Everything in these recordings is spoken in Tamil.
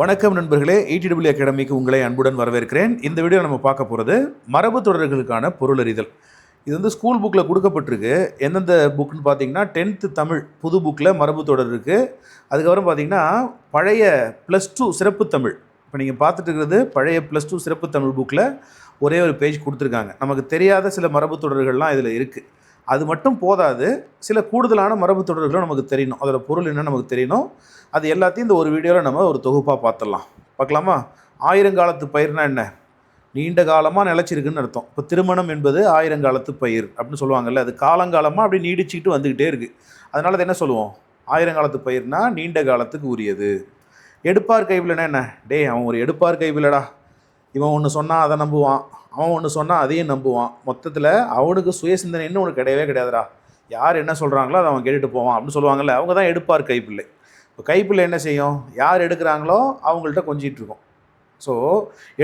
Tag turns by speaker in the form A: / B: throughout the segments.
A: வணக்கம் நண்பர்களே ETW அகாடமிக்கு உங்களை அன்புடன் வரவேற்கிறேன். இந்த வீடியோ நம்ம பார்க்க போகிறது மரபு தொடர்களுக்கான பொருளறிதல் இது வந்து ஸ்கூல் புக்கில் கொடுக்கப்பட்டிருக்கு. எந்தெந்த புக்குன்னு பார்த்தீங்கன்னா டென்த்து தமிழ் புது புக்கில் மரபு தொடர் இருக்குது அதுக்கப்புறம் பார்த்தீங்கன்னா பழைய ப்ளஸ் டூ சிறப்பு தமிழ். இப்போ நீங்கள் பார்த்துட்டு இருக்கிறது பழைய ப்ளஸ் டூ சிறப்பு தமிழ் புக்கில் ஒரே ஒரு பேஜ் கொடுத்துருக்காங்க. நமக்கு தெரியாத சில மரபு தொடர்கள்லாம் இதில் இருக்குது அது மட்டும் போதாது சில கூடுதலான மரபு தொடர்களும் நமக்கு தெரியணும். அதோட பொருள் என்ன நமக்கு தெரியணும். அது எல்லாத்தையும் இந்த ஒரு வீடியோவில் நம்ம ஒரு தொகுப்பாக பார்த்துடலாம். பார்க்கலாமா? ஆயிரங்காலத்து பயிர்னா என்ன? நீண்ட காலமாக நிலச்சிருக்குன்னு அர்த்தம். இப்போ திருமணம் என்பது ஆயிரங்காலத்து பயிர் அப்படின்னு சொல்லுவாங்கல்ல அது காலங்காலமாக அப்படி நீடிச்சுக்கிட்டு வந்துக்கிட்டே இருக்குது அதனால் அது என்ன சொல்லுவோம்? ஆயிரங்காலத்து பயிர்னா நீண்ட காலத்துக்கு உரியது. எடுப்பார் கைவில்னா என்ன? டேய் அவன் ஒரு எடுப்பார் கைவிலடா. இவன் ஒன்று சொன்னால் அதை நம்புவான். அவன் ஒன்று சொன்னால் அதையும் நம்புவான். மொத்தத்தில் அவனுக்கு சுய சிந்தனைன்னு ஒன்று கிடையவே கிடையாதுடா. யார் என்ன சொல்கிறாங்களோ அதை அவன் கேட்டுட்டு போவான் அப்படின்னு சொல்லுவாங்கல்ல அவங்க தான் எடுப்பார் கைப்பிள்ளை. இப்போ கைப்பிள்ளை என்ன செய்யும்? யார் எடுக்கிறாங்களோ அவங்கள்ட்ட கொஞ்சிட்டு இருக்கும். ஸோ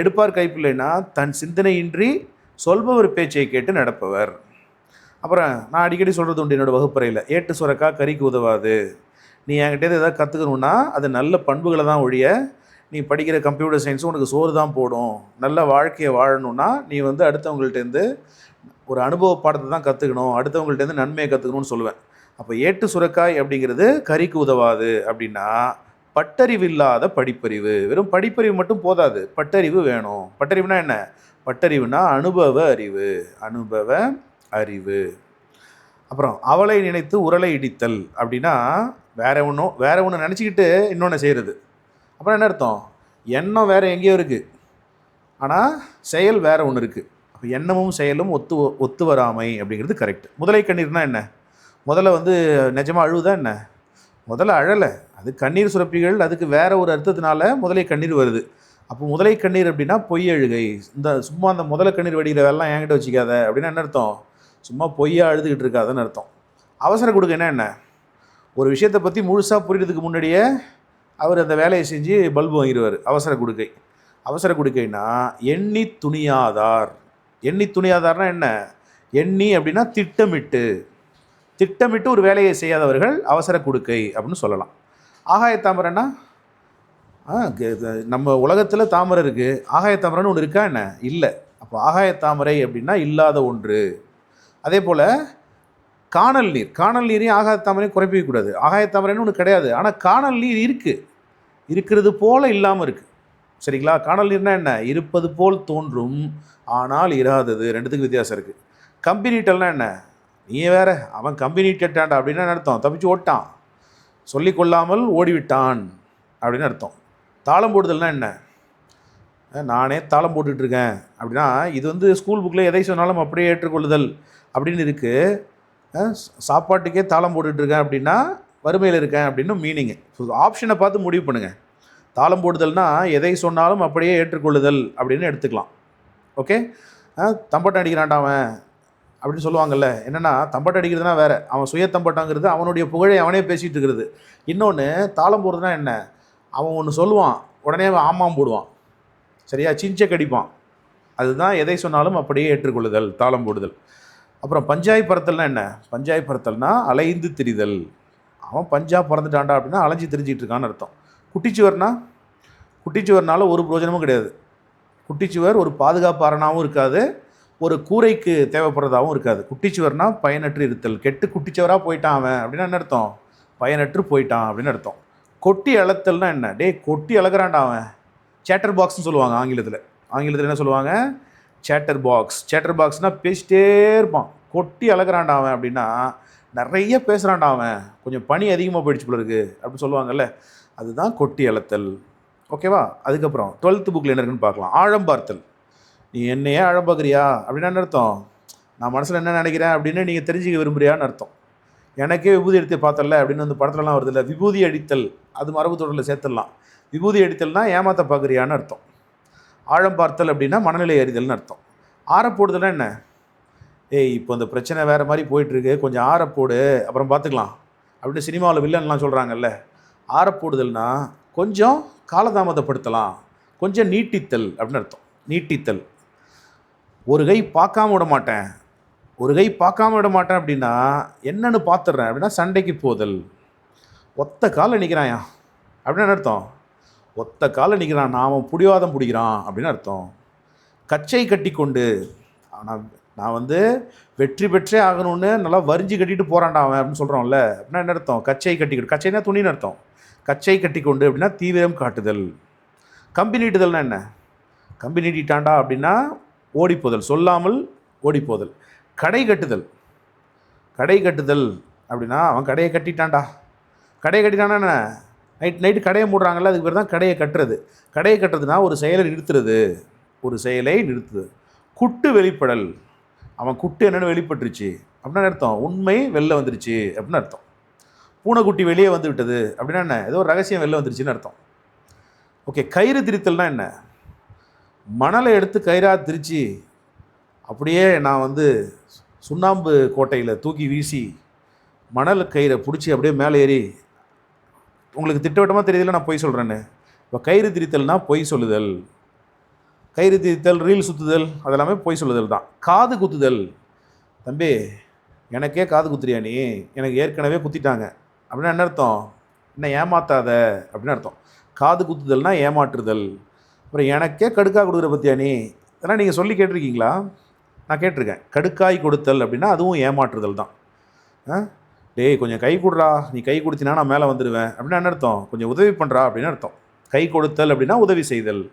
A: எடுப்பார் கைப்பிள்ளைனா தன் சிந்தனையின்றி சொல்பவர் பேச்சை கேட்டு நடப்பவர். அப்புறம் நான் அடிக்கடி சொல்கிறது உண்டு என்னோடய வகுப்பறையில் ஏட்டு சுரக்கா கறிக்கு உதவாது. நீ என்கிட்ட ஏதாவது கற்றுக்கணுன்னா அது நல்ல பண்புகளை தான் ஒழிய நீ படிக்கிற கம்ப்யூட்டர் சயின்ஸும் உனக்கு சோறு தான் போடும். நல்ல வாழ்க்கையை வாழணும்னா நீ வந்து அடுத்தவங்கள்ட்டேருந்து ஒரு அனுபவ பாடத்தை தான் கற்றுக்கணும் அடுத்தவங்கள்ட்டேருந்து நன்மையை கற்றுக்கணும்னு சொல்லுவேன். அப்போ ஏட்டு சுரக்காய் அப்படிங்கிறது கறிக்கு உதவாது அப்படின்னா பட்டறிவு இல்லாத படிப்பறிவு. வெறும் படிப்பறிவு மட்டும் போதாது. பட்டறிவு வேணும். பட்டறிவுனா என்ன? பட்டறிவுனா அனுபவ அறிவு. அனுபவ அறிவு. அப்புறம் அவளை நினைத்து உரலை இடித்தல் அப்படின்னா வேற ஒன்றும் வேற ஒன்று நினச்சிக்கிட்டு இன்னொன்று செய்கிறது அப்புறம் என்ன அர்த்தம்? எண்ணம் வேற எங்கேயோ இருக்குது ஆனால் செயல் வேற ஒன்று இருக்குது அப்போ எண்ணமும் செயலும் ஒத்து ஒத்து வராமை அப்படிங்கிறது கரெக்ட் முதலை கண்ணீர்னா என்ன? முதல்ல வந்து நிஜமாக அழுவுதா என்ன? முதல்ல அழலை. அது கண்ணீர் சுரப்பிகள் அதுக்கு வேற ஒரு அர்த்தத்தினால முதலை கண்ணீர் வருது. அப்போ முதலை கண்ணீர் அப்படின்னா பொய் அழுகை. இந்த சும்மா அந்த முதல கண்ணீர் வடிகிற வேலைலாம் என்கிட்ட வச்சுக்காத அப்படின்னா என்ன அர்த்தம்? சும்மா பொய்யா அழுதுகிட்டு இருக்காதுன்னு அர்த்தம். அவசர கொடுக்கன்னா என்ன? ஒரு விஷயத்தை பற்றி முழுசாக புரியறதுக்கு முன்னாடியே அவர் அந்த வேலையை செஞ்சு பல்பு வாங்கிடுவார் அவசர கொடுக்கை. அவசர கொடுக்கைனா எண்ணி துணியாதார். எண்ணி துணியாதார்னா என்ன? எண்ணி அப்படின்னா திட்டமிட்டு. திட்டமிட்டு ஒரு வேலையை செய்யாதவர்கள் அவசர கொடுக்கை அப்படின்னு சொல்லலாம். ஆகாய தாமரைன்னா ஆ நம்ம உலகத்தில் தாமரை இருக்குது ஆகாய தாமரைன்னு ஒன்று இருக்கா என்ன? இல்லை. அப்போ ஆகாய தாமரை அப்படின்னா இல்லாத ஒன்று. அதே போல் காணல் நீர். காணல் நீரையும் ஆகாய தாமரையும் குறைப்பிக்க கூடாது. ஆகாய தாமரைன்னு ஒன்று கிடையாது. ஆனால் காணல் நீர் இருக்குது இருக்கிறது போல் இல்லாமல் இருக்குது சரிங்களா? காணல் நீர்னா என்ன? இருப்பது போல் தோன்றும். ஆனால் இராதது. ரெண்டுத்துக்கு வித்தியாசம் இருக்குது கம்பி நீட்டல்னா என்ன? நீ வேற அவன் கம்பெனி நீட்டான்டா அப்படின்னு அர்த்தம்? தப்பிச்சு ஓட்டான். சொல்லிக் கொள்ளாமல் ஓடிவிட்டான் அப்படின்னு அர்த்தம். தாளம் போடுதல்னா என்ன? நானே தாளம் போட்டுட்ருக்கேன் அப்படின்னா இது வந்து ஸ்கூல் புக்கில் எதை சொன்னாலும் அப்படியே ஏற்றுக்கொள்ளுதல் அப்படின்னு இருக்குது சாப்பாட்டுக்கே தாளம் போட்டுட்ருக்கேன் அப்படின்னா வறுமையில் இருக்கேன் அப்படின்னு மீனிங்கு ஆப்ஷனை பார்த்து முடிவு பண்ணுங்கள் தாளம் போடுதல்னா எதை சொன்னாலும் அப்படியே ஏற்றுக்கொள்ளுதல் அப்படின்னு எடுத்துக்கலாம். ஓகே தம்பட்டம் அடிக்கிறான்டா அவன். அப்படின்னு சொல்லுவாங்கல்ல. என்னென்னா தம்பட்டை அடிக்கிறதுனா வேற. அவன் சுய தம்பட்டங்கிறது அவனுடைய புகழை அவனே பேசிகிட்டு இருக்கிறது. இன்னொன்று தாளம் போடுறதுனா என்ன? அவன் ஒன்று சொல்லுவான். உடனே அவன் ஆமாம் போடுவான். சரியா? சிஞ்சை கடிப்பான் அதுதான் எதை சொன்னாலும் அப்படியே ஏற்றுக்கொள்ளுதல் தாளம் போடுதல். அப்புறம் பஞ்சாய் பறத்தல்னா என்ன? பஞ்சாய் பறத்தல்னா அலைந்து திரிதல். அவன் பஞ்சா பறந்துட்டான்டா அப்படின்னா அலைஞ்சு திரிஞ்சிட்டு இருக்கான்னு அர்த்தம். குட்டிச்சுவர்னா? குட்டிச்சுவர்னால ஒரு பிரயோஜனமும் கிடையாது. குட்டிச்சுவர் ஒரு பாதுகாப்பு அரணாகவும் இருக்காது. ஒரு கூரைக்கு தேவைப்படுறதாகவும் இருக்காது. குட்டிச்சுவர்னா பயனற்று இருத்தல். கெட்டு குட்டிச்சுவராக போயிட்டான் அவன் அப்படின்னா என்ன அர்த்தம்? பயனற்று போயிட்டான் அப்படின்னு அர்த்தம். கொட்டி அளத்தல்னா என்ன? டேய் கொட்டி அளக்குறான்டா அவன். சேட்டர் பாக்ஸ்னு சொல்லுவாங்க ஆங்கிலத்தில். ஆங்கிலத்தில் என்ன சொல்லுவாங்க? சேட்டர் பாக்ஸ் சேட்டர் பாக்ஸ்னால் பேசிட்டே இருப்பான். கொட்டி அளக்குறான்டா அவன் அப்படின்னா நிறைய பேசுகிறான்டா அவன். கொஞ்சம் பனி அதிகமாக போயிடுச்சு போல இருக்கு அப்படின்னு சொல்லுவாங்கல்ல. அதுதான் கொட்டி அளத்தல் ஓகேவா? அதுக்கப்புறம் டுவெல்த்து புக்கில் என்ன இருக்குன்னு பார்க்கலாம். ஆழம் பார்த்தல். நீ என்னையே ஆழம் பார்க்குறியா அப்படின்னு என்ன அர்த்தம்? நான் மனசில் என்ன நினைக்கிறேன் அப்படின்னு நீங்கள் தெரிஞ்சுக்க விரும்புறியான்னு அர்த்தம். எனக்கே விபூதி எடுத்து பார்த்தல அப்படின்னு அந்த படத்துலலாம் வருதுல்ல விபூதி அடித்தல். அது மரபு தொடரில் சேர்த்துடலாம். விபூதி அடித்தல்னா ஏமாத்த பார்க்குறியான்னு அர்த்தம். ஆழம் பார்த்தல் அப்படின்னா மனநிலை அறிதல்னு அர்த்தம். ஆற என்ன? ஏய் இப்போ இந்த பிரச்சனை வேறு மாதிரி போயிட்டுருக்கு. கொஞ்சம் ஆறப்போடு அப்புறம் பார்த்துக்கலாம். அப்படின்னு சினிமாவில் வில்லன்லாம் சொல்கிறாங்கல்ல ஆற கொஞ்சம் காலதாமதப்படுத்தலாம். கொஞ்சம் நீட்டித்தல் அப்படின்னு அர்த்தம். நீட்டித்தல். ஒரு கை பார்க்காம விட மாட்டேன். ஒரு கை பார்க்காம விட மாட்டேன் அப்படின்னா என்னன்னு பார்த்துட்றேன். அப்படின்னா சண்டைக்கு போதல். ஒத்த காலில் நிற்கிறாயா அப்படின்னு என்ன அர்த்தம்? ஒத்த காலில் நிற்கிறான் நாம் பிடிவாதம் பிடிக்கிறான் அப்படின்னு அர்த்தம். கச்சை கட்டி கொண்டு. நான் நான் வந்து வெற்றி பெற்றே ஆகணும்னு நல்லா வரிஞ்சு கட்டிட்டு போகிறான்டா அவன் அப்படின்னு சொல்கிறோம்ல அப்படின்னா என்ன அர்த்தம்? கச்சை கட்டிக்கிட்டு கச்சைனா துணின்னு அர்த்தம். கச்சை கட்டி கொண்டு அப்படின்னா தீவிரம் காட்டுதல். கம்பி நீட்டுதல்னா என்ன? கம்பி நீட்டிட்டாண்டா அப்படின்னா ஓடிப்போதல் சொல்லாமல் ஓடிப்போதல். கடை கட்டுதல். கடை கட்டுதல் அப்படின்னா அவன் கடையை கட்டிட்டான்டா. கடையை கட்டிட்டானா என்ன? நைட் நைட்டு கடையை மூடுறாங்கல்ல அதுக்கு பேர் தான் கடையை கட்டுறது. கடையை கட்டுறதுனா ஒரு செயலை நிறுத்துறது. ஒரு செயலை நிறுத்துது. குட்டு வெளிப்படல். அவன் குட்டு என்னென்னு வெளிப்பட்டுருச்சு. அப்படின்னு அர்த்தம்? உண்மை வெளில வந்துருச்சு அப்படின்னு அர்த்தம். பூனைக்குட்டி வெளியே வந்து விட்டது அப்படின்னா என்ன? ஏதோ ஒரு ரகசியம் வெளில வந்துருச்சுன்னு அர்த்தம். ஓகே கயிறு திரித்தல்னா என்ன? மணலை எடுத்து கயிறாக திரிச்சு அப்படியே நான் வந்து சுண்ணாம்பு கோட்டையில் தூக்கி வீசி மணல் கயிறை பிடிச்சி அப்படியே மேலே ஏறி உங்களுக்கு திட்டவட்டமாக தெரியுதுல நான் பொய் சொல்கிறேன்னு இப்போ கயிறு திரித்தல்னா பொய் சொல்லுதல். கயிறு திரித்தல் ரீல் சுற்றுதல் அதெல்லாமே பொய் சொல்லுதல் தான். காது குத்துதல். தம்பி எனக்கே காது குத்துறியா நீ? எனக்கு ஏற்கனவே குத்திட்டாங்க. அப்படின்னா என்ன அர்த்தம்? என்ன ஏமாத்தாத? அப்படின்னு அர்த்தம். காது குத்துதல்னால் ஏமாற்றுதல். அப்புறம் எனக்கே கடுக்காய் கொடுக்குற பற்றியா நீ? இதெல்லாம் நீங்கள் சொல்லி கேட்டிருக்கீங்களா? நான் கேட்டிருக்கேன். கடுக்காய் கொடுத்தல் அப்படின்னா அதுவும் ஏமாற்றுதல் தான். ஆ? டேய் கொஞ்சம் கை கொடுறா. நீ கை கொடுத்தினா நான் மேலே வந்துடுவேன். அப்படின்னா என்ன அர்த்தம்? கொஞ்சம் உதவி பண்ணுறா அப்படின்னு அர்த்தம். கை கொடுத்தல் அப்படின்னா உதவி செய்தல்.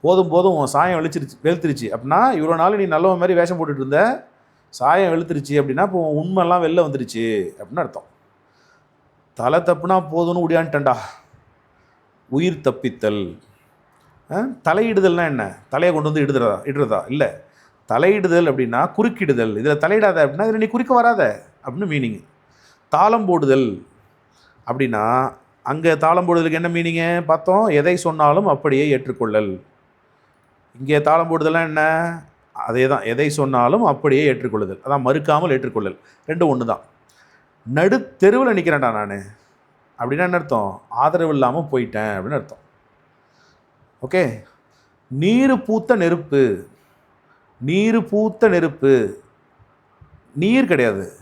A: போதும் போதும் உன் சாயம் வெளுச்சிருச்சு வெளுத்துருச்சு. அப்படின்னா இவ்வளோ நாள் நீ நல்லவன் மாதிரி வேஷம் போட்டுட்டு இருந்த சாயம் வெளுத்துருச்சு அப்படின்னா இப்போ உன் உண்மைலாம் வெளில வந்துருச்சு அப்படின்னு அர்த்தம். தலை தப்புனா போதும்னு உடையான்ட்டண்டா உயிர் தப்பித்தல். தலையிடுதல்னா என்ன? தலையை கொண்டு வந்து இடுறதா இடுறதா? இல்லை. தலையிடுதல் அப்படின்னா குறுக்கிடுதல். இதில் தலையிடாத அப்படின்னா இதில் நீ குறிக்க வராத அப்படின்னு மீனிங் தாளம் போடுதல் அப்படின்னா அங்கே தாளம் போடுதலுக்கு என்ன மீனிங்கு பார்த்தோம். எதை சொன்னாலும் அப்படியே ஏற்றுக்கொள்ளல். இங்கே தாளம் போடுதல்லாம் என்ன? அதே தான் எதை சொன்னாலும் அப்படியே ஏற்றுக்கொள்ளுதல். அதான் மறுக்காமல் ஏற்றுக்கொள்ளல். ரெண்டும் ஒன்று தான் நடு தெருவில் நிற்கிறேன்டா நான். அப்படின்னா என்ன அர்த்தம்? ஆதரவு இல்லாமல் போயிட்டேன் அப்படின்னு அர்த்தம். ஓகே நீர் பூத்த நெருப்பு. நீர் பூத்த நெருப்பு. நீர் கிடையாது.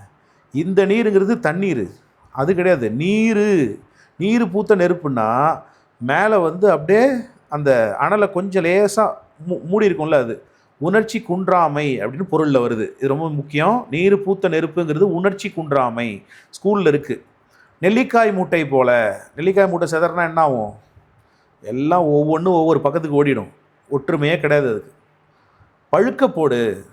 A: இந்த நீருங்கிறது தண்ணீர். அது கிடையாது. நீர். நீர் பூத்த நெருப்புன்னா மேலே வந்து அப்படியே அந்த அனலை கொஞ்சம் லேசாக மூ மூடி இருக்கும்ல அது. உணர்ச்சி குன்றாமை அப்படின்னு பொருளில் வருது. இது ரொம்ப முக்கியம். நீர் பூத்த நெருப்புங்கிறது உணர்ச்சி குன்றாமை. ஸ்கூலில் இருக்குது நெல்லிக்காய் மூட்டை போல். நெல்லிக்காய் மூட்டை செதறனா என்ன ஆகும்? எல்லாம் ஒவ்வொன்றும் ஒவ்வொரு பக்கத்துக்கு ஓடிடும். ஒற்றுமையே கிடையாது அதுக்கு. பழுக்க போடு.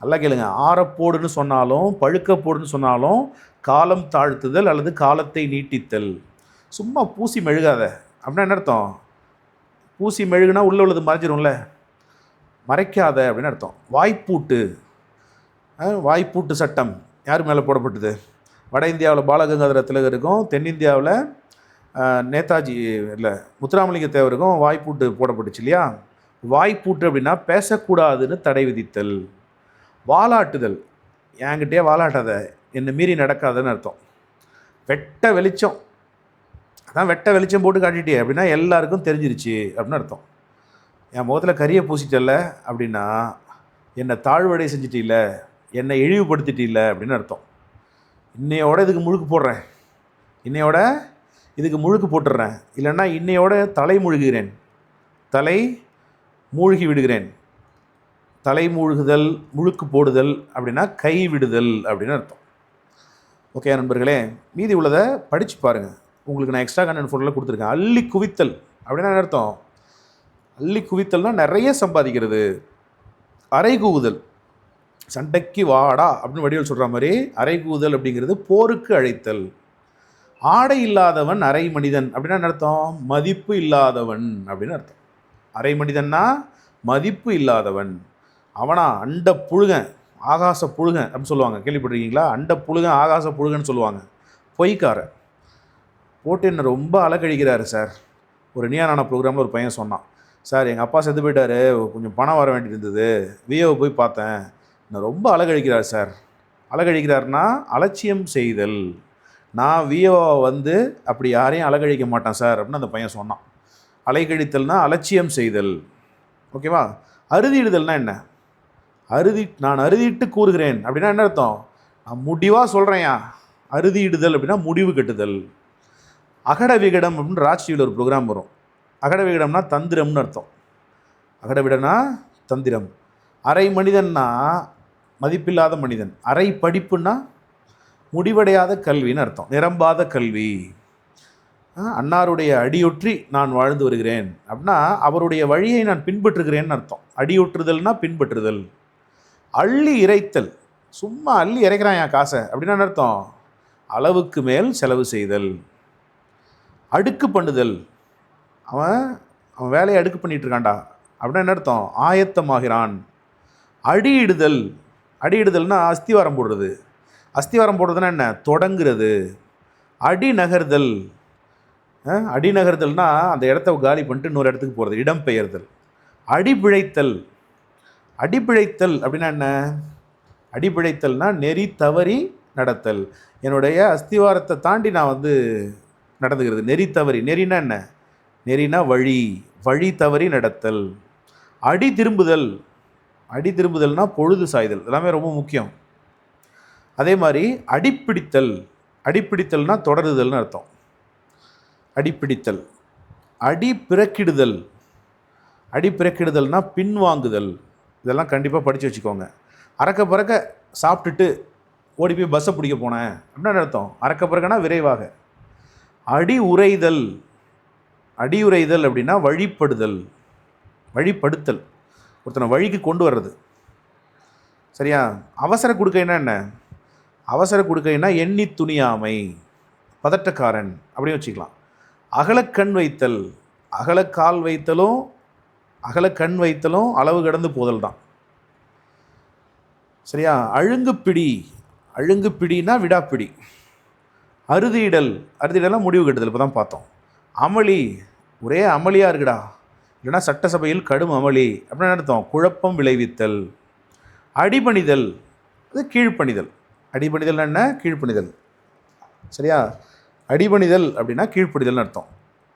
A: நல்லா கேளுங்க. ஆறப்போடுன்னு சொன்னாலும் பழுக்க போடுன்னு சொன்னாலும் காலம் தாழ்த்துதல் அல்லது காலத்தை நீட்டித்தல். சும்மா பூசி மெழுகாத. அப்படின்னா என்ன அர்த்தம்? பூசி மெழுகுனா உள்ளே உள்ளது மறைஞ்சிரும்ல. மறைக்காத அப்படின்னு அர்த்தம். வாய்ப்பூட்டு. வாய்ப்பூட்டு சட்டம். யார் மேலே போடப்பட்டது? வட இந்தியாவில் பாலகங்காதர திலகருக்கும் தென்னிந்தியாவில் நேதாஜி இல்லை முத்துராமலிங்க தேவருக்கும் வாய்ப்பூட்டு போடப்பட்டுச்சு இல்லையா? வாய்ப்பூட்டு அப்படின்னா பேசக்கூடாதுன்னு தடை விதித்தல் வாலாட்டுதல். என்கிட்டயே வாலாட்டாத என்னை மீறி நடக்காதுன்னு அர்த்தம். வெட்ட வெளிச்சம். அதான் வெட்ட வெளிச்சம் போட்டு காட்டிட்டே அப்படின்னா எல்லாருக்கும் தெரிஞ்சிருச்சு அப்படின்னு அர்த்தம். என் முகத்தில் கரியை பூசிட்டல்ல அப்படின்னா என்னை தாழ்வடை செஞ்சிட்டில்ல என்னை இழிவுபடுத்திட்டில்ல அப்படின்னு அர்த்தம். இன்னையோட இதுக்கு முழுக்கு போடுறேன். இன்னையோட இதுக்கு முழுக்கு போட்டுடுறேன். இல்லைன்னா இன்னையோட தலை முழுகிறேன் தலை மூழ்கி விடுகிறேன். தலை மூழ்குதல் முழுக்கு போடுதல் அப்படின்னா கை விடுதல் அப்படின்னு அர்த்தம். ஓகே நண்பர்களே மீதி உள்ளதை படித்து பாருங்கள் உங்களுக்கு நான் எக்ஸ்ட்ரா கண்டென்ட் ஃபோட்டோவில் கொடுத்துருக்கேன். அள்ளி குவித்தல் அப்படின்னா அர்த்தம்? அள்ளி குவித்தல்னால் நிறைய சம்பாதிக்கிறது. அரைகூவுதல் சண்டைக்கு வாடா அப்படின்னு வடிவல் சொல்கிற மாதிரி அரைகூவுதல் அப்படிங்கிறது போருக்கு அழைத்தல். ஆடை இல்லாதவன் அரை மனிதன். அப்படின்னா என்ன அர்த்தம்? மதிப்பு இல்லாதவன் அப்படின்னு அர்த்தம். அரை மனிதன்னா மதிப்பு இல்லாதவன். அவனா அண்ட புழுகன் ஆகாச புழுகன் அப்படின்னு சொல்லுவாங்க. கேள்விப்பட்டிருக்கீங்களா? அண்ட புழுகன் ஆகாச புழுகன்னு சொல்லுவாங்க. பொய்க்காரன் போட்டு என்ன ரொம்ப அலக்கழிக்கிறாரு சார். ஒரு நியானான ப்ரோக்ராமில் ஒரு பையன் சொன்னான். சார் எங்கள் அப்பா செத்து போயிட்டாரு. கொஞ்சம் பணம் வர வேண்டியது இருந்தது. வியோவை போய் பார்த்தேன். நான் ரொம்ப அழகழிக்கிறார் சார். அலக்கழிக்கிறாருன்னா அலட்சியம் செய்தல். நான் வியோவை வந்து அப்படி யாரையும் அலகழிக்க மாட்டேன் சார் அப்படின்னு அந்த பையன் சொன்னான். அலைகழித்தல்னால் அலட்சியம் செய்தல். ஓகேவா? அறுதியிடுதல்னா என்ன? அறுதி நான் அறுதிட்டு கூறுகிறேன். அப்படின்னா என்ன அர்த்தம்? நான் முடிவாக சொல்கிறேன்யா அறுதியிடுதல் அப்படின்னா முடிவு கட்டுதல். அகட விகடம் அப்படின்னு ராஜ்டிவியில் ஒரு ப்ரோக்ராம் வரும். அகட விகடம்னா தந்திரம்னு அர்த்தம். அகட விடனா தந்திரம். அரை மனிதன்னா மதிப்பில்லாத மனிதன். அரை படிப்புன்னா முடிவடையாத கல்வின்னு அர்த்தம். நிரம்பாத கல்வி. அன்னாருடைய அடியொற்றி நான் வாழ்ந்து வருகிறேன். அப்படின்னா அவருடைய வழியை நான் பின்பற்றுகிறேன்னு அர்த்தம். அடியொற்றுதல்னா பின்பற்றுதல். அள்ளி இறைத்தல். சும்மா அள்ளி இறைக்கிறான் என் காசை. அப்படின்னா என்ன அர்த்தம்? அளவுக்கு மேல் செலவு செய்தல். அடுக்கு பண்ணுதல். அவன் அவன் வேலையை அடுக்கு பண்ணிட்டு இருக்கான்டா. அப்படின்னா என்ன அர்த்தம்? ஆயத்தமாகிறான். அடியிடுதல். அடியிடுதல்னா அஸ்திவாரம் போடுறது. அஸ்திவாரம் போடுறதுன்னா என்ன? தொடங்குறது. அடி நகர்தல் அடி நகர்தல்னா அந்த இடத்த காலி பண்ணிட்டு இன்னொரு இடத்துக்கு போகிறது இடம் பெயர்தல். அடிபிழைத்தல். அடிபிழைத்தல் அப்படின்னா என்ன? அடிபிழைத்தல்னா நெறி தவறி நடத்தல். என்னுடைய அஸ்திவாரத்தை தாண்டி நான் வந்து நடந்துக்கிறது. நெறி தவறி நெறினா என்ன? நெறினா வழி வழி தவறி நடத்தல். அடி திரும்புதல். அடி திரும்புதல்னா பொழுது சாய்தல். எல்லாமே ரொம்ப முக்கியம். அதே மாதிரி அடிப்பிடித்தல். அடிப்பிடித்தல்னால் தொடருதல்னு அர்த்தம். அடிப்பிடித்தல். அடி பிறக்கிடுதல். அடி பிறக்கிடுதல்னால் பின்வாங்குதல். இதெல்லாம் கண்டிப்பாக படித்து வச்சுக்கோங்க. அறக்க பறக்க சாப்பிட்டுட்டு ஓடி போய் பஸ்ஸை பிடிக்க போனேன். அப்படின்னு அர்த்தம். அறக்க பறக்கனா விரைவாக. அடி உரைதல் அடி உரைதல் அப்படின்னா வழிப்படுதல் வழிப்படுத்தல். ஒருத்தனை வழிக்கு கொண்டு வர்றது. சரியா? அவசர கொடுக்க என்ன? அவசர கொடுக்கைன்னா எண்ணி துணியாமை பதட்டக்காரன் அப்படின்னு வச்சுக்கலாம். அகலக்கண் வைத்தல் அகலக்கால் வைத்தலும் அகலக்கண் வைத்தலும் அளவு கடந்து போதல் தான். சரியா? அழுங்குப்பிடி அழுங்குப்பிடினா விடாப்பிடி. அறுதியிடல் அறுதியிடலாம் முடிவு கட்டுதல் இப்போ தான் பார்த்தோம். அமளி ஒரே அமளியாக இருக்குடா. இல்லைன்னா சட்டசபையில் கடும் அமளி அப்படின்னு அர்த்தம். குழப்பம் விளைவித்தல். அடிபணிதல் அது கீழ்ப்பணிதல். அடிபணிதல் என்ன? கீழ்ப்பணிதல். சரியா? அடிபணிதல் அப்படின்னா கீழ்ப்பணிதல்னு அர்த்தம்.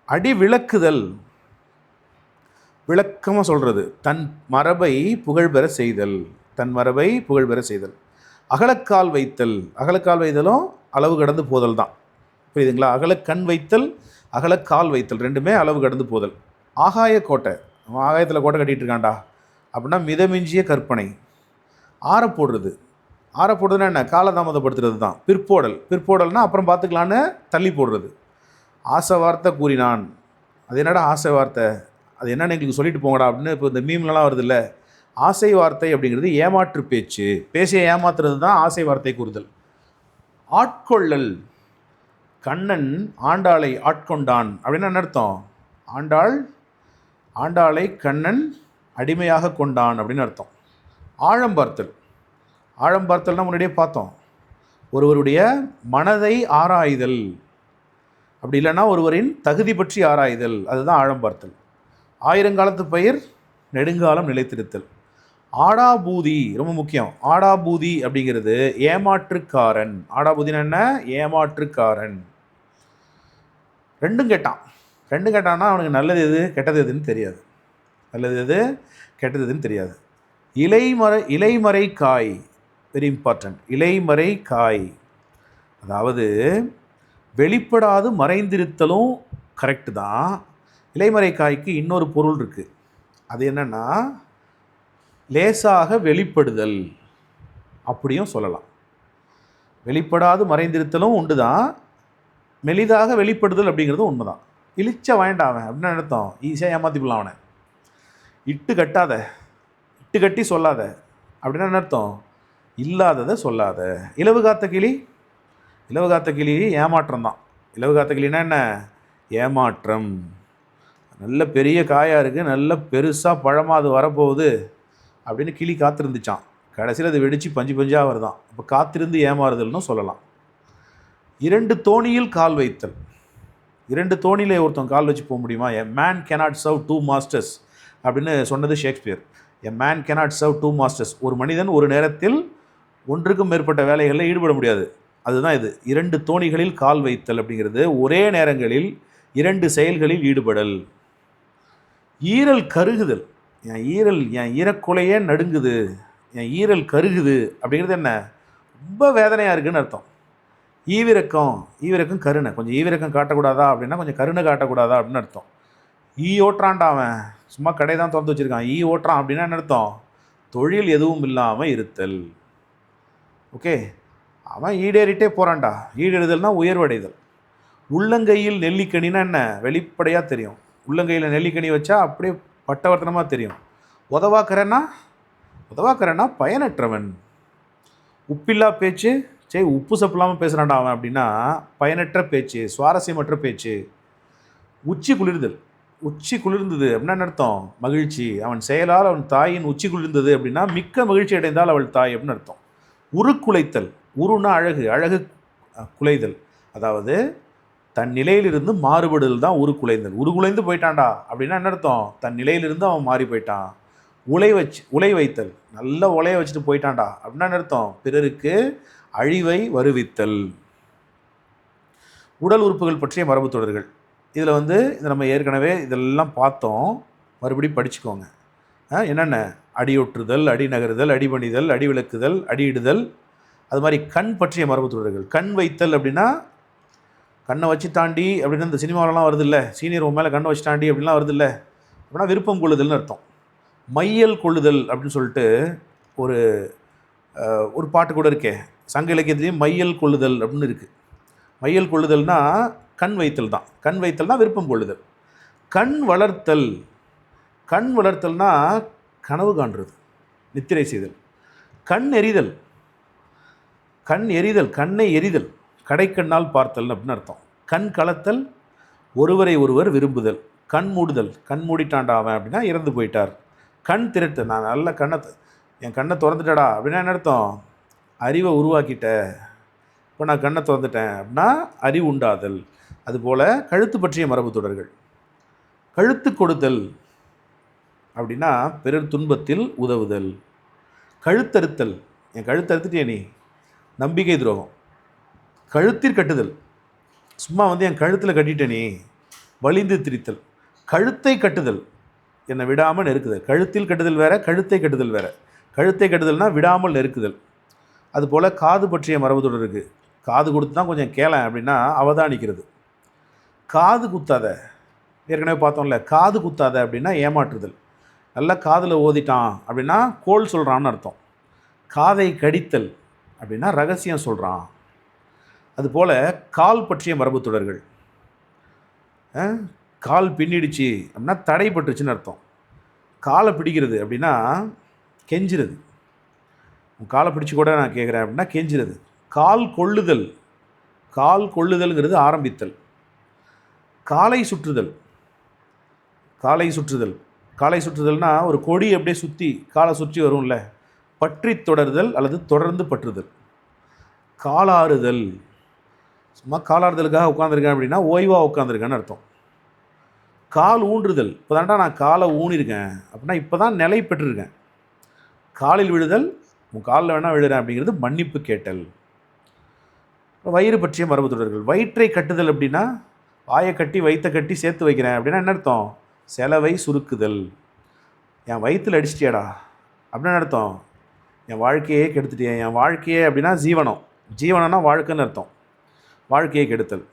A: அடி விளக்குதல் விளக்கமாக சொல்கிறது தன் மரபை புகழ்பெற செய்தல். தன் மரபை புகழ்பெற செய்தல். அகலக்கால் வைத்தல். அகலக்கால் வைத்தலும் அளவு கடந்து போதல் தான். புரியுதுங்களா? அகலக்கண் வைத்தல் அகலக்கால் வைத்தல் ரெண்டுமே அளவு கடந்து போதல். ஆகாய கோட்டை. அவன் ஆகாயத்தில் கோட்டை கட்டிகிட்டு இருக்கான்டா. அப்படின்னா மிதமிஞ்சிய கற்பனை. ஆற போடுறது. ஆற போடுறதுன்னா என்ன காலதாமதப்படுத்துறது தான். பிற்போடல். பிற்போடல்னா அப்புறம் பார்த்துக்கலான்னு தள்ளி போடுறது. ஆசை வார்த்தை கூறினான். அது என்னடா ஆசை வார்த்தை? அது என்னென்னு எங்களுக்கு சொல்லிட்டு போங்கடா அப்படின்னு இப்போ இந்த மீம்லலாம் வருதுல்ல. ஆசை வார்த்தை அப்படிங்கிறது ஏமாற்று பேச்சு. பேசிய ஏமாத்துறது தான் ஆசை வார்த்தை கூறுதல். ஆட்கொள்ளல். கண்ணன் ஆண்டாளை ஆட்கொண்டான். அப்படின்னு என்ன அர்த்தம்? ஆண்டாள் ஆண்டாளை கண்ணன் அடிமையாக கொண்டான் அப்படின்னு அர்த்தம். ஆழம் பார்த்தல். ஆழம் பார்த்தல்னா முன்னாடியே பார்த்தோம். ஒருவருடைய மனதை ஆராய்தல். அப்படி இல்லைன்னா ஒருவரின் தகுதி பற்றி ஆராய்தல். அதுதான் ஆழம் பார்த்தல் ஆயிரங்காலத்து பயிர் நெடுங்காலம் நிலைத்திருத்தல். ஆடாபூதி ரொம்ப முக்கியம். ஆடாபூதி அப்படிங்கிறது ஏமாற்றுக்காரன். ஆடாபூதினா என்ன? ஏமாற்றுக்காரன். ரெண்டும் கேட்டான். ரெண்டும் கேட்டான்னா அவனுக்கு நல்லது எது? கெட்டது எதுன்னு தெரியாது. நல்லது எது? கெட்டது எதுன்னு தெரியாது. இலைமறை இலைமறை காய் வெரி இம்பார்ட்டன்ட் இலைமறை காய். அதாவது வெளிப்படாது மறைந்திருத்தலும் கரெக்டு தான். இலைமறை காய்க்கு இன்னொரு பொருள் இருக்குது அது என்னென்னா லேசாக வெளிப்படுதல் அப்படியும் சொல்லலாம். வெளிப்படாது மறைந்திருத்தலும் உண்டு தான். மெலிதாக வெளிப்படுதல் அப்படிங்கிறதும் உண்மை தான். இழிச்ச வேண்டாம் அவன். அப்படின்னு அர்த்தம். ஈஸியாக ஏமாற்றிக்கலாம் அவனை. இட்டு கட்டாத. இட்டு கட்டி சொல்லாத. அப்படின்னா என்ன அர்த்தம். இல்லாததை சொல்லாத. இலவு காத்த கிளி? இலவு காத்த கிளி ஏமாற்றம் தான் இலவு காத்த கிளினா என்ன? ஏமாற்றம். நல்ல பெரிய காயாக இருக்குது நல்ல பெருசாக பழமாக அது வரப்போகுது அப்படின்னு கிளி காத்திருந்துச்சான் கடைசியில் அது வெடித்து பஞ்சு பஞ்சாக வருதான். அப்போ காத்திருந்து ஏமாறுதல்னு சொல்லலாம். இரண்டு தோணியில் கால் வைத்தல். இரண்டு தோணியில் ஒருத்தன் கால் வச்சு போக முடியுமா? A man cannot serve two masters அப்படின்னு சொன்னது Shakespeare. A man cannot serve two masters ஒரு மனிதன் ஒரு நேரத்தில் ஒன்றுக்கும் மேற்பட்ட வேலைகளில் ஈடுபட முடியாது. அதுதான் இது. இரண்டு தோணிகளில் கால் வைத்தல் அப்படிங்கிறது ஒரே நேரங்களில் இரண்டு செயல்களில் ஈடுபடல். ஈரல் கருகுதல். என் ஈரல் என் ஈரக்குலையே நடுங்குது. என் ஈரல் கருகுது அப்படிங்கிறது என்ன? ரொம்ப வேதனையாக இருக்குன்னு அர்த்தம். ஈவிரக்கம் ஈவிரக்கம் கருணை. கொஞ்சம் ஈவிரக்கம் காட்டக்கூடாதா அப்படின்னா கொஞ்சம் கருணை காட்டக்கூடாதா அப்படின்னு அர்த்தம். ஈ ஓட்டுறான்டா அவன். சும்மா கடை தான் திறந்து வச்சுருக்கான். ஈ ஓட்டுறான் அப்படின்னா என்ன அர்த்தம்? தொழில் எதுவும் இல்லாமல் இருத்தல். ஓகே? அவன் ஈடேறிட்டே போகிறான்டா ஈடேறுதல்னா உயர்வடைதல். உள்ளங்கையில் நெல்லிக்கனின்னா என்ன? வெளிப்படையாக தெரியும். உள்ளங்கையில் நெல்லிக்கனி வச்சா அப்படியே பட்டவர்த்தனமாக தெரியும். உதவாக்கிறேன்னா உதவாக்கிறேன்னா பயனற்றவன். உப்பில்லா பேச்சு? சரி உப்பு சப்பு இல்லாமல் பேசுகிறான்டா அவன் அப்படின்னா பயனற்ற பேச்சு சுவாரஸ்யமற்ற பேச்சு. உச்சி குளிர்தல். உச்சி குளிர்ந்தது அப்படின்னா என்ன அர்த்தம்? மகிழ்ச்சி. அவன் செயலால் அவன் தாயின் உச்சி குளிர்ந்தது அப்படின்னா மிக்க மகிழ்ச்சி அடைந்தால் அவள் தாய் அப்படின்னு அர்த்தம். உருக்குலைத்தல் உருன்னா அழகு அழகு குலைதல். அதாவது தன் நிலையிலிருந்து மாறுபடுதல் தான் உருக்குலைந்தல். உருகுலைந்து போயிட்டான்டா அப்படின்னா என்ன அர்த்தம்? தன் நிலையிலிருந்து அவன் மாறி போயிட்டான். உலை வச்சு உலை வைத்தல். நல்ல உலைய வச்சுட்டு போயிட்டான்டா அப்படின்னா என்ன அர்த்தம்? பிறருக்கு அழிவை வருவித்தல். உடல் உறுப்புகள் பற்றிய மரபு தொடர்கள். இதில் வந்து இது நம்ம ஏற்கனவே இதெல்லாம் பார்த்தோம். மறுபடியும் படிச்சுக்கோங்க. என்னென்ன? அடியொற்றுதல் அடி நகருதல் அடிபணிதல் அடி விளக்குதல் அடியிடுதல். அது மாதிரி கண் பற்றிய மரபு தொடர்கள் கண் வைத்தல் அப்படின்னா கண்ணை வச்சு தாண்டி அப்படின்னு இந்த சினிமாவிலலாம் வருது இல்லை சீனியர் உன் மேலே கண்ணை வச்சு தாண்டி அப்படின்லாம் வருது இல்லை அப்படின்னா விருப்பம் கொள்ளுதல்னு அர்த்தம். மையல் கொள்ளுதல் அப்படின்னு சொல்லிட்டு ஒரு ஒரு பாட்டு கூட இருக்கே. சங்க இலக்கியத்துலேயும் மையல் கொள்ளுதல் அப்படின்னு இருக்குது மையல் கொள்ளுதல்னால் கண் வைத்தல் தான். கண் வைத்தல்னால் விருப்பம் கொள்ளுதல். கண் வளர்த்தல். கண் வளர்த்தல்னா கனவு காண்றது நித்திரை செய்தல். கண் எரிதல் கண் எரிதல் கண்ணை எரிதல் கடைக்கண்ணால் பார்த்தல் அப்படின்னு அர்த்தம். கண் கலத்தல் ஒருவரை ஒருவர் விரும்புதல். கண் மூடுதல் கண் மூடிட்டான்டா அவன் அப்படின்னா இறந்து போயிட்டார். கண் திரட்டு நான் நல்ல கண்ணை என் கண்ணை திறந்துட்டடா அப்படின்னா என்ன அர்த்தம்? அறிவை உருவாக்கிட்ட. இப்போ நான் கண்ணை திறந்துட்டேன் அப்படின்னா அறிவு உண்டாதல். அதுபோல் கழுத்து பற்றிய மரபு தொடர்கள். கழுத்து கொடுத்தல் அப்படின்னா பிறர் துன்பத்தில் உதவுதல். கழுத்தறுத்தல். என் கழுத்தறுத்துட்டே நீ? நம்பிக்கை துரோகம். கழுத்தில் கட்டுதல். சும்மா வந்து என் கழுத்தில் கட்டிட்டே நீ. வலிந்து திரித்தல். கழுத்தை கட்டுதல். என்னை விடாமல் நெருக்குதல். கழுத்தில் கட்டுதல் வேற கழுத்தை கட்டுதல் வேற. கழுத்தை கட்டுதல்னால் விடாமல் நெருக்குதல். அதுபோல் காது பற்றிய மரபு தொடர் இருக்குது காது கொடுத்து தான் கொஞ்சம் கேளேன் அப்படின்னா அவதானிக்கிறது. காது குத்தாத. ஏற்கனவே பார்த்தோம்ல காது குத்தாத அப்படின்னா ஏமாற்றுதல். நல்லா காதில் ஓதிட்டான் அப்படின்னா கோல் சொல்கிறான்னு அர்த்தம். காதை கடித்தல் அப்படின்னா ரகசியம் சொல்கிறான் அதுபோல் கால் பற்றிய மரபு தொடர்கள். கால் பின்னிடுச்சு அப்படின்னா தடைப்பட்டுச்சுன்னு அர்த்தம். காலை பிடிக்கிறது அப்படின்னா கெஞ்சிருது உன் காலை பிடிச்சு கூட நான் கேட்குறேன் அப்படின்னா கெஞ்சிருது கால் கொள்ளுதல். கால் கொள்ளுதல்ங்கிறது ஆரம்பித்தல். காலை சுற்றுதல். காலை சுற்றுதல். காலை சுற்றுதல்னா ஒரு கொடி அப்படியே சுற்றி காலை சுற்றி வரும்ல. பற்றி தொடருதல் அல்லது தொடர்ந்து பற்றுதல். காலாறுதல். சும்மா காலாறுதலுக்காக உட்காந்துருக்கேன் அப்படின்னா ஓய்வாக உட்காந்துருக்கேன்னு அர்த்தம். கால் ஊன்றுதல். இப்போ நான் காலை ஊனிருக்கேன். அப்படின்னா இப்போ தான் நிலை பெற்றிருக்கேன். காலில் விழுதல் உன் காலில் வேணால் விழுறேன் அப்படிங்கிறது மன்னிப்பு கேட்டல். வயிறு பற்றிய மரபு தொடர்கள். வயிற்றை கட்டுதல் அப்படின்னா வாயை கட்டி வயிற்றை கட்டி சேர்த்து வைக்கிறேன் அப்படின்னா என்ன அர்த்தம்? செலவை சுருக்குதல். என் வயிற்றில் அடிச்சிட்டியாடா. அப்படின்னு அர்த்தம்? என் வாழ்க்கையே கெடுத்துட்டியே. என் வாழ்க்கையே அப்படின்னா ஜீவனம். ஜீவனம்னா வாழ்க்கைன்னு அர்த்தம். வாழ்க்கையை கெடுத்தல்.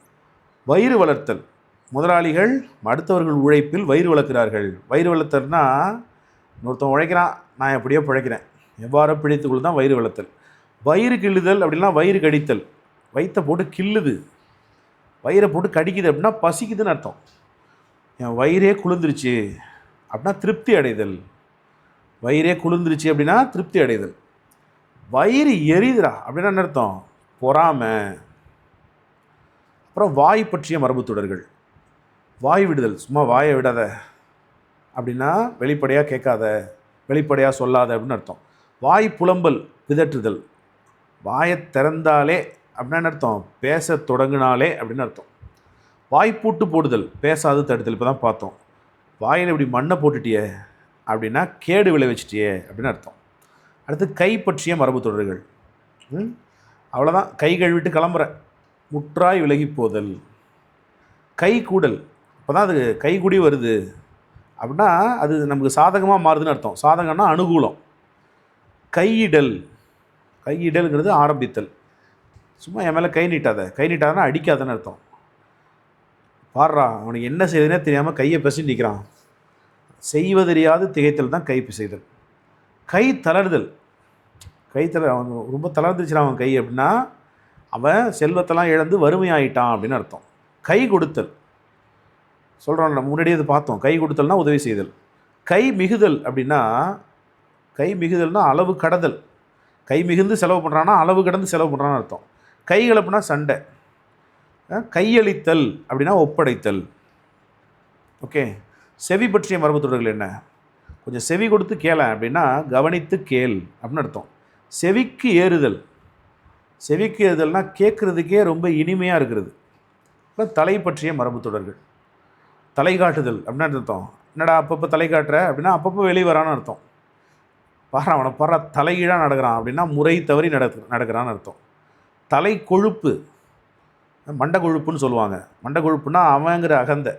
A: வயிறு வளர்த்தல். முதலாளிகள் அடுத்தவர்கள் உழைப்பில் வயிறு வளர்க்கிறார்கள். வயிறு வளர்த்தல்னா இன்னொருத்தன் உழைக்கிறான். நான் எப்படியோ பிழைக்கிறேன். எவ்வாறு பிழைத்துக்குள் தான் வயிறு வளர்த்தல். வயிறு கிள்ளுதல் அப்படின்னா வயிறு கடித்தல். வயிற்றை போட்டு கிள்ளுது. வயிறை போட்டு கடிக்குது அப்படின்னா பசிக்குதுன்னு அர்த்தம். என் வயிறே குளிர்ந்துருச்சு அப்படின்னா திருப்தி அடைதல். வயிறே குளிர்ந்துருச்சு அப்படின்னா திருப்தி அடைதல். வயிறு எரிதுரா அப்படின்னா என்ன அர்த்தம்? பொறாமை. அப்புறம் வாய் பற்றிய மரபு தொடர்கள். வாய் விடுதல். சும்மா வாயை விடாத. அப்படின்னா வெளிப்படையாக கேட்காத வெளிப்படையாக சொல்லாத அப்படின்னு அர்த்தம். வாய் புலம்பல் பிதற்றுதல். வாயை திறந்தாலே அப்படின்னா என்ன அர்த்தம்? பேச தொடங்கினாலே அப்படின்னு அர்த்தம். வாய்ப்பூட்டு போடுதல். பேசாது தடுத்தல். இப்போ தான் பார்த்தோம். வாயில் இப்படி மண்ணை போட்டுட்டியே அப்படின்னா கேடு விளைவிச்சிட்டியே அப்படின்னு அர்த்தம். அடுத்து கை பற்றிய மரபு தொடர்கள். ம்? அவ்வளோதான் கை கழுவிட்டு கிளம்புற. முற்றாய் விலகி போதல். கை கூடல். இப்போ தான் அது கைகுடி வருது. அப்படின்னா அது நமக்கு சாதகமாக மாறுதுன்னு அர்த்தம். சாதகம்னா அனுகூலம். கையிடல். கையிடல்ங்கிறது ஆரம்பித்தல். சும்மா என் மேலே கை நீட்டாத. கை நீட்டாதனா அடிக்காதன்னு அர்த்தம். பாடுறா அவனுக்கு என்ன செய்யுதுன்னே தெரியாமல் கையை பிசி நிற்கிறான் செய்வதறியாது திகைத்தல் தான் கை பிசைதல். கை தளர்தல். கை தளர் அவன் ரொம்ப தளர்ந்துச்சுனா அவன் கை அப்படின்னா அவன் செல்வத்தெல்லாம் இழந்து வறுமையாயிட்டான் அப்படின்னு அர்த்தம். கை கொடுத்தல். சொல்கிறோம் நம்ம முன்னாடியே இது பார்த்தோம். கை கொடுத்தல்னா உதவி செய்தல். கை மிகுதல் அப்படின்னா கை மிகுதல்னா அளவு கடதல். கை மிகுந்து செலவு பண்ணுறான்னா அளவு கடந்து செலவு பண்ணுறான்னு அர்த்தம். கை கலப்புனா சண்டை. கையளித்தல் அப்படின்னா ஒப்படைத்தல். ஓகே? செவி பற்றிய மரபு தொடர்கள் என்ன? கொஞ்சம் செவி கொடுத்து கேள அப்படின்னா கவனித்து கேள் அப்படின்னு அர்த்தம். செவிக்கு ஏறுதல். செவிக்கு ஏறுதல்னால் கேட்குறதுக்கே ரொம்ப இனிமையாக இருக்கிறது. அப்புறம் தலை பற்றிய மரபு தொடர்கள் தலை காட்டுதல் அப்படின்னு அர்த்தம். என்னடா அப்பப்போ தலை காட்டுற அப்படின்னா அப்பப்போ வெளியே வரான்னு அர்த்தம். பாரு அவனை பாரு தலைகீழாக நடக்கிறான் அப்படின்னா முறை தவறி நடக்கு நடக்கிறான்னு அர்த்தம். தலை கொழுப்பு. மண்ட கொழுப்புன்னு சொல்லுவாங்க. மண்ட கொழுப்புனா அவங்கிற அகந்தை.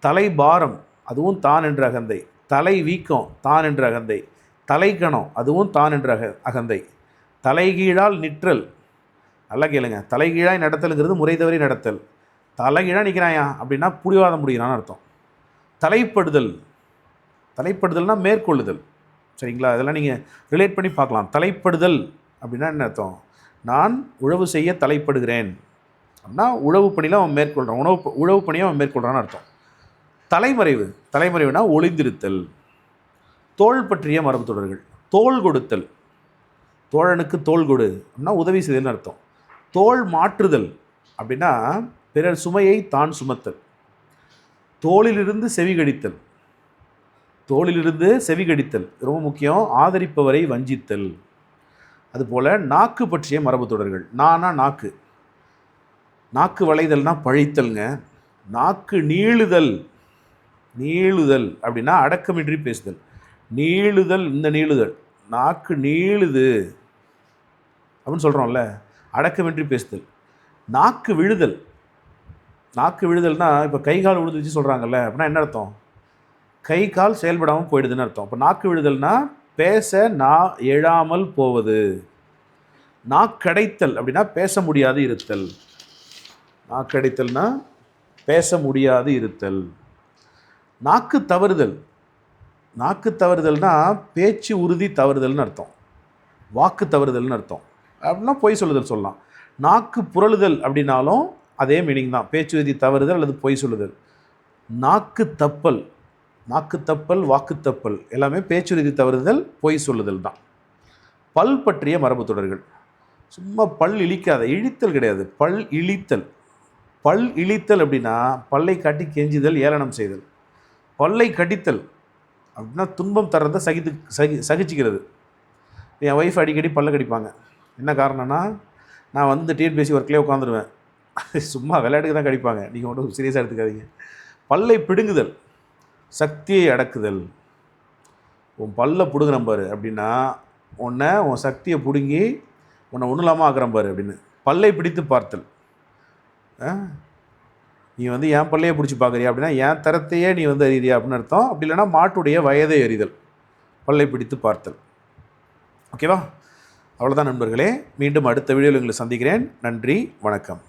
A: தலை பாரம் அதுவும் தான் என்ற அகந்தை. தலை வீக்கம் தான் என்ற அகந்தை. தலைக்கணம் அதுவும் தான் என்ற அக அகந்தை. தலைகீழால் நிற்றல். நல்லா கேளுங்க. தலைகீழாய் நடத்தலுங்கிறது முறை தவறி நடத்தல். தலைகீழாக நிற்கிறாயா அப்படின்னா புடிவாதம் முடிகிறான்னு அர்த்தம். தலைப்படுதல். தலைப்படுதல்னா மேற்கொள்ளுதல். சரிங்களா? அதெல்லாம் நீங்கள் ரிலேட் பண்ணி பார்க்கலாம். தலைப்படுதல் அப்படின்னா என்ன அர்த்தம்? நான் உழவு செய்ய தலைப்படுகிறேன். அப்படின்னா உழவு பணியில் அவன் மேற்கொள்கிறான் உணவு உழவு பணியை அவன் மேற்கொள்கிறான்னு அர்த்தம். தலைமறைவு. தலைமறைவுனா ஒளிந்திருத்தல். தோள் பற்றிய மரபு தொடர்கள். தோள் கொடுத்தல். தோழனுக்கு தோல் கொடு அப்படின்னா உதவி செய்தல்னு அர்த்தம். தோள் மாற்றுதல் அப்படின்னா பிறர் சுமையை தான் சுமத்தல். தோளிலிருந்து செவிகடித்தல் தோளிலிருந்து செவிகடித்தல் ரொம்ப முக்கியம். ஆதரிப்பவரை வஞ்சித்தல். அதுபோல் நாக்கு பற்றிய மரபு தொடர்கள். நானா நாக்கு. நாக்கு வளைதல்னால் பழித்தல்ங்க. நாக்கு நீளுதல் நீளுதல் அப்படின்னா அடக்கமின்றி பேசுதல். நீளுதல் இந்த நீளுதல். நாக்கு நீளுது அப்படின்னு சொல்கிறோம்ல அடக்கமின்றி பேசுதல். நாக்கு விழுதல். நாக்கு விழுதல்னா இப்போ கை கால் விழுந்துச்சு சொல்கிறாங்கல்ல அப்படின்னா என்ன அர்த்தம்? கை கால் செயல்படாமல் போயிடுதுன்னு அர்த்தம். இப்போ நாக்கு விழுதல்னா பேச நா எழாமல் போவது. நாக்கடைத்தல் அப்படின்னா பேச முடியாது இருத்தல். நாக்கடித்தல்னா பேச முடியாது இருத்தல். நாக்கு தவறுதல். நாக்கு தவறுதல்னா பேச்சு உறுதி தவறுதல்னு அர்த்தம். வாக்கு தவறுதல்னு அர்த்தம். அப்படின்னா பொய் சொல்லுதல் சொல்லலாம். நாக்கு புரளுதல் அப்படின்னாலும் அதே மீனிங் தான். பேச்சு உறுதி தவறுதல் அல்லது பொய் சொல்லுதல். நாக்கு தப்பல். நாக்கு தப்பல் வாக்கு தப்பல் எல்லாமே பேச்சுறுதி தவறுதல் பொய் சொல்லுதல் தான். பல் பற்றிய மரபு தொடர்கள். சும்மா பல் இழிக்காத இழித்தல் கிடையாது. பல் இழித்தல். பல் இழித்தல் அப்படின்னா பல்லை காட்டி கெஞ்சுதல் ஏளனம் செய்தல். பல்லை கடித்தல் அப்படின்னா துன்பம் தர்றதை சகித்து சகி சகிச்சுக்கிறது. என் ஒய்ஃப் அடிக்கடி பல்ல கடிப்பாங்க. என்ன காரணம்னா நான் வந்து டிஎன்பிஎஸ்சி ஒர்க்லேயே உட்காந்துருவேன் சும்மா விளையாட்டுக்கு தான் கடிப்பாங்க. நீங்கள் ஒன்றும் சீரியஸாக எடுத்துக்காதீங்க. பல்லை பிடுங்குதல் சக்தியை அடக்குதல். உன் பல்ல பிடுங்குறேன் பாரு அப்படின்னா உன்னை உன் சக்தியை பிடுங்கி உன்னை ஒன்றும் இல்லாமல் ஆக்குறேன் பாரு அப்படின்னு. பல்லை பிடித்து பார்த்தல். நீ வந்து என் பிள்ளையை பிடிச்சி பார்க்குறியா அப்படின்னா என் தரத்தையே நீ வந்து அறியறியா அப்படின்னு அர்த்தம். அப்படி இல்லைன்னா மாட்டுடைய வயதை அறிதல் பல்லை பிடித்து பார்த்தல். ஓகேவா? அவ்வளோதான் நண்பர்களே. மீண்டும் அடுத்த வீடியோவில் உங்களை சந்திக்கிறேன். நன்றி வணக்கம்.